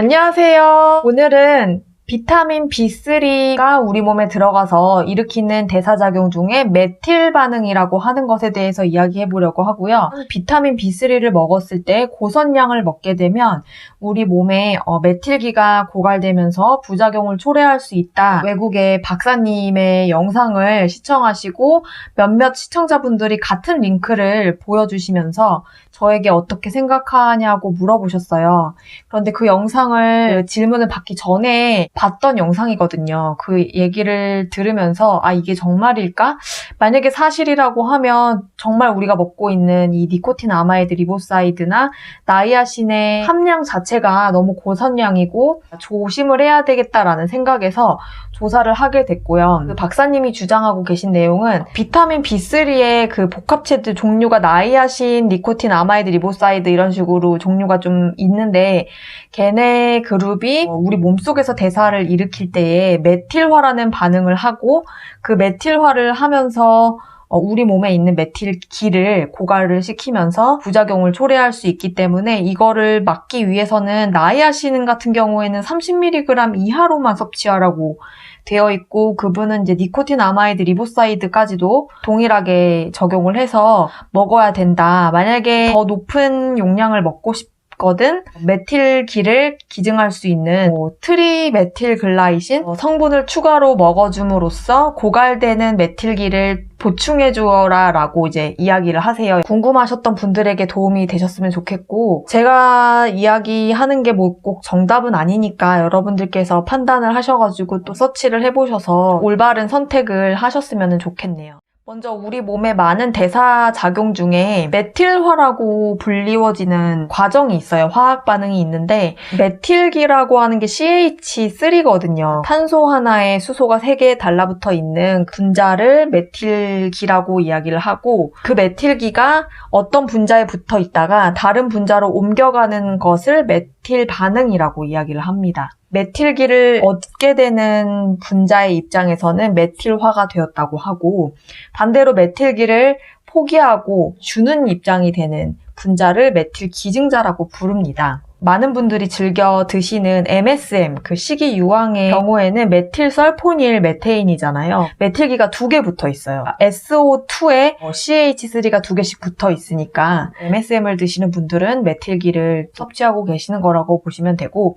안녕하세요. 오늘은 비타민 B3가 우리 몸에 들어가서 일으키는 대사작용 중에 메틸 반응이라고 하는 것에 대해서 이야기해 보려고 하고요. 비타민 B3를 먹었을 때 고선량을 먹게 되면 우리 몸에 어, 메틸기가 고갈되면서 부작용을 초래할 수 있다. 외국의 박사님의 영상을 시청하시고 몇몇 시청자분들이 같은 링크를 보여주시면서 저에게 어떻게 생각하냐고 물어보셨어요. 그런데 그 영상을 질문을 받기 전에 봤던 영상이거든요. 그 얘기를 들으면서 아 이게 정말일까? 만약에 사실이라고 하면 정말 우리가 먹고 있는 이 니코틴 아마이드 리보사이드나 나이아신의 함량 자체가 너무 고선량이고 조심을 해야 되겠다라는 생각에서 조사를 하게 됐고요. 그 박사님이 주장하고 계신 내용은 비타민 B3의 그 복합체들 종류가 나이아신, 니코틴 아마이드 리보사이드 이런 식으로 종류가 좀 있는데 걔네 그룹이 우리 몸속에서 대사 를 일으킬 때에 메틸화라는 반응을 하고 그 메틸화를 하면서 어, 우리 몸에 있는 메틸기를 고갈을 시키면서 부작용을 초래할 수 있기 때문에 이거를 막기 위해서는 나이아신 같은 경우에는 30mg 이하로만 섭취하라고 되어 있고 그분은 이제 니코틴 아마이드 리보사이드까지도 동일하게 적용을 해서 먹어야 된다. 만약에 더 높은 용량을 먹고 싶 거든 메틸기를 기증할 수 있는 뭐 트리메틸글라이신 어, 성분을 추가로 먹어줌으로써 고갈되는 메틸기를 보충해 주어라 라고 이제 이야기를 하세요. 궁금하셨던 분들에게 도움이 되셨으면 좋겠고 제가 이야기하는 게 뭐 꼭 정답은 아니니까 여러분들께서 판단을 하셔가지고 또 서치를 해보셔서 올바른 선택을 하셨으면 좋겠네요. 먼저 우리 몸에 많은 대사 작용 중에 메틸화라고 불리워지는 과정이 있어요. 화학 반응이 있는데 메틸기라고 하는 게 CH3거든요. 탄소 하나에 수소가 3개 달라붙어 있는 분자를 메틸기라고 이야기를 하고 그 메틸기가 어떤 분자에 붙어 있다가 다른 분자로 옮겨가는 것을 메틸 반응이라고 이야기를 합니다. 메틸기를 얻게 되는 분자의 입장에서는 메틸화가 되었다고 하고 반대로 메틸기를 포기하고 주는 입장이 되는 분자를 메틸 기증자라고 부릅니다. 많은 분들이 즐겨 드시는 MSM, 그 식이유황의 경우에는 메틸설포닐 메테인이잖아요. 메틸기가 두 개 붙어 있어요. SO2에 CH3가 두 개씩 붙어 있으니까 MSM을 드시는 분들은 메틸기를 섭취하고 계시는 거라고 보시면 되고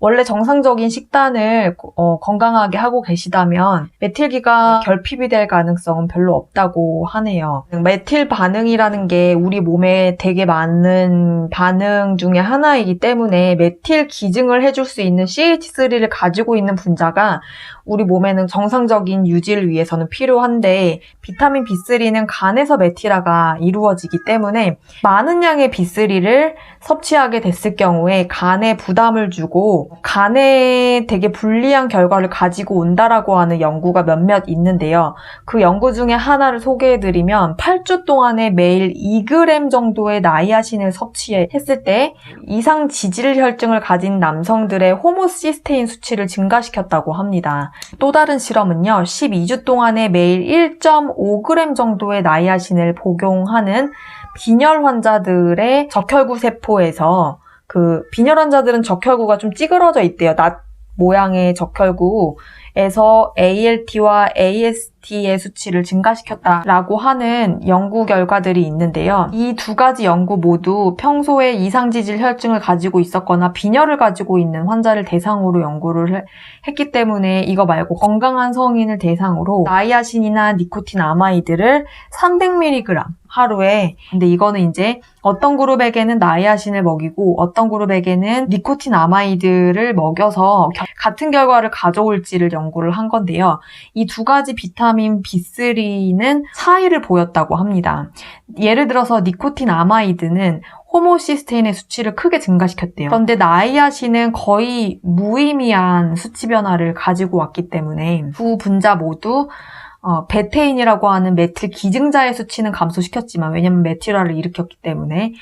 원래 정상적인 식단을 어, 건강하게 하고 계시다면 메틸기가 결핍이 될 가능성은 별로 없다고 하네요. 메틸 반응이라는 게 우리 몸에 되게 많은 반응 중에 하나이기 때문에 메틸 기증을 해줄 수 있는 CH3를 가지고 있는 분자가 우리 몸에는 정상적인 유지를 위해서는 필요한데 비타민 B3는 간에서 메틸화가 이루어지기 때문에 많은 양의 B3를 섭취하게 됐을 경우에 간에 부담을 주고 간에 되게 불리한 결과를 가지고 온다라고 하는 연구가 몇몇 있는데요. 그 연구 중에 하나를 소개해드리면 8주 동안에 매일 2g 정도의 나이아신을 섭취했을 때 이상 지질 혈증을 가진 남성들의 호모시스테인 수치를 증가시켰다고 합니다. 또 다른 실험은요, 12주 동안에 매일 1.5g 정도의 나이아신을 복용하는 빈혈 환자들의 적혈구 세포에서 그 빈혈 환자들은 적혈구가 좀 찌그러져 있대요. 낫 모양의 적혈구 에서 ALT와 AST의 수치를 증가시켰다라고 하는 연구 결과들이 있는데요. 이 두 가지 연구 모두 평소에 이상지질 혈증을 가지고 있었거나 빈혈을 가지고 있는 환자를 대상으로 연구를 했기 때문에 이거 말고 건강한 성인을 대상으로 나이아신이나 니코틴 아마이드를 300mg 하루에 근데 이거는 이제 어떤 그룹에게는 나이아신을 먹이고 어떤 그룹에게는 니코틴 아마이드를 먹여서 같은 결과를 가져올지를 연구를 한 건데요. 이 두 가지 비타민 B3는 차이를 보였다고 합니다. 예를 들어서 니코틴 아마이드는 호모시스테인의 수치를 크게 증가시켰대요. 그런데 나이아신은 거의 무의미한 수치 변화를 가지고 왔기 때문에 두 분자 모두 어, 베테인이라고 하는 메틸 기증자의 수치는 감소시켰지만 왜냐면 메틸화를 일으켰기 때문에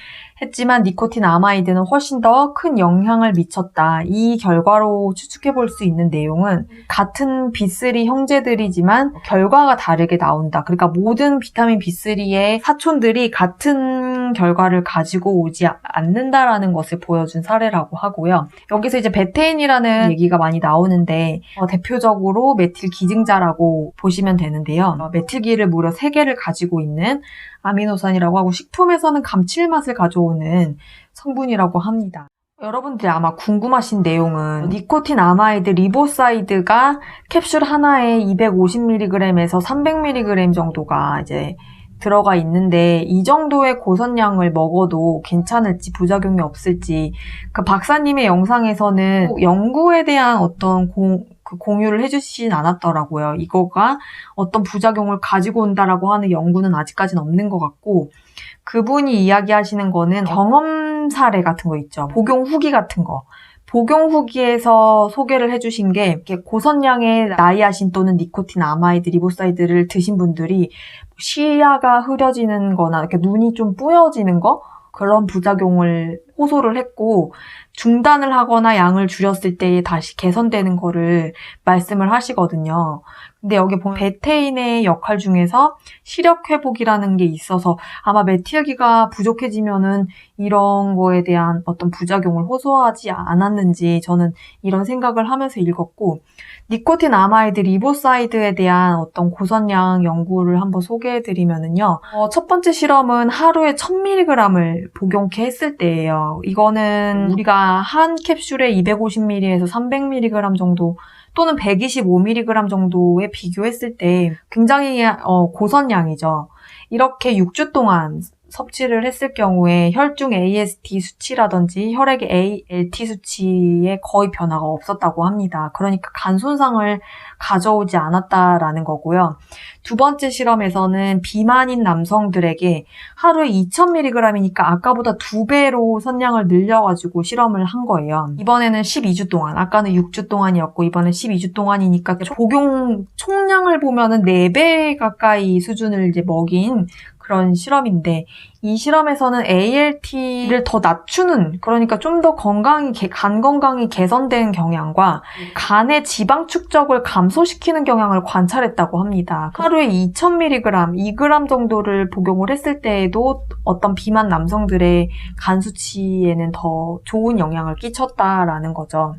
했지만 니코틴 아마이드는 훨씬 더 큰 영향을 미쳤다. 이 결과로 추측해 볼 수 있는 내용은 같은 B3 형제들이지만 결과가 다르게 나온다. 그러니까 모든 비타민 B3의 사촌들이 같은 결과를 가지고 오지 아- 않는다라는 것을 보여준 사례라고 하고요. 여기서 이제 베테인이라는 얘기가 많이 나오는데 어, 대표적으로 메틸 기증자라고 보시면 되는데요. 어, 메틸기를 무려 3개를 가지고 있는 아미노산이라고 하고 식품에서는 감칠맛을 가져오는 성분이라고 합니다. 여러분들이 아마 궁금하신 내용은 니코틴 아마이드 리보사이드가 캡슐 하나에 250mg에서 300mg 정도가 이제 들어가 있는데 이 정도의 고선량을 먹어도 괜찮을지 부작용이 없을지 그 박사님의 영상에서는 연구에 대한 어떤 공, 그 공유를 해주시진 않았더라고요. 이거가 어떤 부작용을 가지고 온다라고 하는 연구는 아직까지는 없는 것 같고 그분이 이야기하시는 거는 경험 사례 같은 거 있죠. 복용 후기 같은 거. 복용 후기에서 소개를 해주신 게 이렇게 고선량의 나이아신 또는 니코틴 아마이드 리보사이드를 드신 분들이 시야가 흐려지는 거나 이렇게 눈이 좀 뿌여지는 거 그런 부작용을 호소를 했고 중단을 하거나 양을 줄였을 때 다시 개선되는 거를 말씀을 하시거든요. 근데 여기 보면 베테인의 역할 중에서 시력 회복이라는 게 있어서 아마 메틸기가 부족해지면은 이런 거에 대한 어떤 부작용을 호소하지 않았는지 저는 이런 생각을 하면서 읽었고 니코틴 아마이드 리보사이드에 대한 어떤 고선량 연구를 한번 소개해 드리면은요. 어, 첫 번째 실험은 하루에 1000mg을 복용케 했을 때예요. 이거는 우리가 한 캡슐에 250ml에서 300mg 정도 또는 125mg 정도에 비교했을 때 굉장히 어, 고선량이죠. 이렇게 6주 동안 섭취를 했을 경우에 혈중 AST 수치라든지 혈액의 ALT 수치에 거의 변화가 없었다고 합니다. 그러니까 간 손상을 가져오지 않았다라는 거고요. 두 번째 실험에서는 비만인 남성들에게 하루에 2000mg이니까 아까보다 두 배로 선량을 늘려가지고 실험을 한 거예요. 이번에는 12주 동안, 아까는 6주 동안이었고 이번엔 12주 동안이니까 복용 총량을 보면은 4배 가까이 수준을 이제 먹인 그런 실험인데 이 실험에서는 ALT를 더 낮추는 그러니까 좀 더 건강이 개- 간 건강이 개선된 경향과 간의 지방 축적을 감소시키는 경향을 관찰했다고 합니다. 하루에 2,000mg, 2g 정도를 복용을 했을 때에도 어떤 비만 남성들의 간 수치에는 더 좋은 영향을 끼쳤다라는 거죠.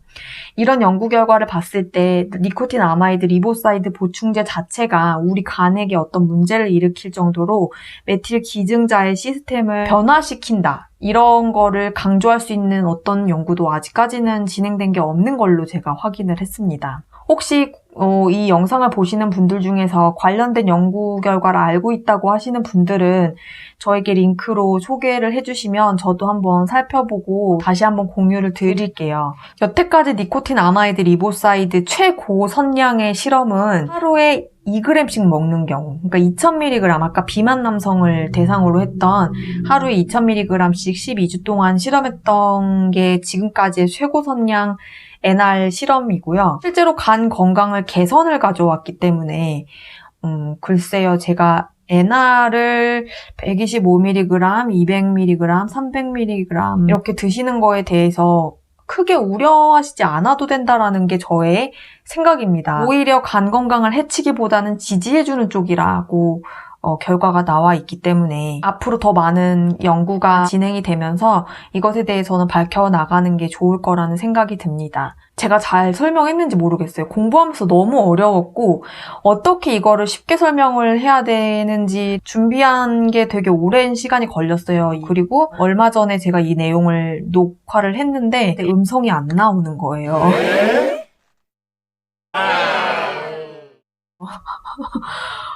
이런 연구 결과를 봤을 때 니코틴 아마이드 리보사이드 보충제 자체가 우리 간에게 어떤 문제를 일으킬 정도로 메틸 기증자의 시스템을 변화시킨다. 이런 거를 강조할 수 있는 어떤 연구도 아직까지는 진행된 게 없는 걸로 제가 확인을 했습니다. 혹시 어, 이 영상을 보시는 분들 중에서 관련된 연구 결과를 알고 있다고 하시는 분들은 저에게 링크로 소개를 해주시면 저도 한번 살펴보고 다시 한번 공유를 드릴게요. 여태까지 니코틴 아마이드 리보사이드 최고 선량의 실험은 하루에 2g씩 먹는 경우, 그러니까 2000mg, 아까 비만 남성을 대상으로 했던 하루에 2000mg씩 12주 동안 실험했던 게 지금까지의 최고 선량 NR 실험이고요. 실제로 간 건강을 개선을 가져왔기 때문에, 음, 글쎄요, 제가 NR을 125mg, 200mg, 300mg 이렇게 드시는 거에 대해서 크게 우려하시지 않아도 된다라는 게 저의 생각입니다. 오히려 간 건강을 해치기보다는 지지해주는 쪽이라고 어, 결과가 나와 있기 때문에 앞으로 더 많은 연구가 진행이 되면서 이것에 대해서는 밝혀나가는 게 좋을 거라는 생각이 듭니다. 제가 잘 설명했는지 모르겠어요. 공부하면서 너무 어려웠고 어떻게 이거를 쉽게 설명을 해야 되는지 준비한 게 되게 오랜 시간이 걸렸어요. 그리고 얼마 전에 제가 이 내용을 녹화를 했는데 음성이 안 나오는 거예요.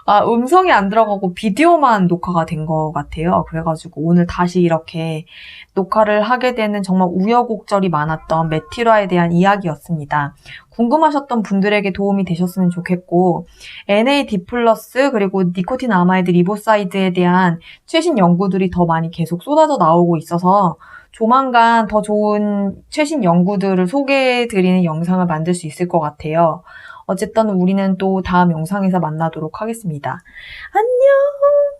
아, 음성이 안 들어가고 비디오만 녹화가 된 것 같아요. 그래가지고 오늘 다시 이렇게 녹화를 하게 되는 정말 우여곡절이 많았던 메티라에 대한 이야기였습니다. 궁금하셨던 분들에게 도움이 되셨으면 좋겠고 NAD 플러스 그리고 니코틴 아마이드 리보사이드에 대한 최신 연구들이 더 많이 계속 쏟아져 나오고 있어서 조만간 더 좋은 최신 연구들을 소개해 드리는 영상을 만들 수 있을 것 같아요. 어쨌든 우리는 또 다음 영상에서 만나도록 하겠습니다. 안녕!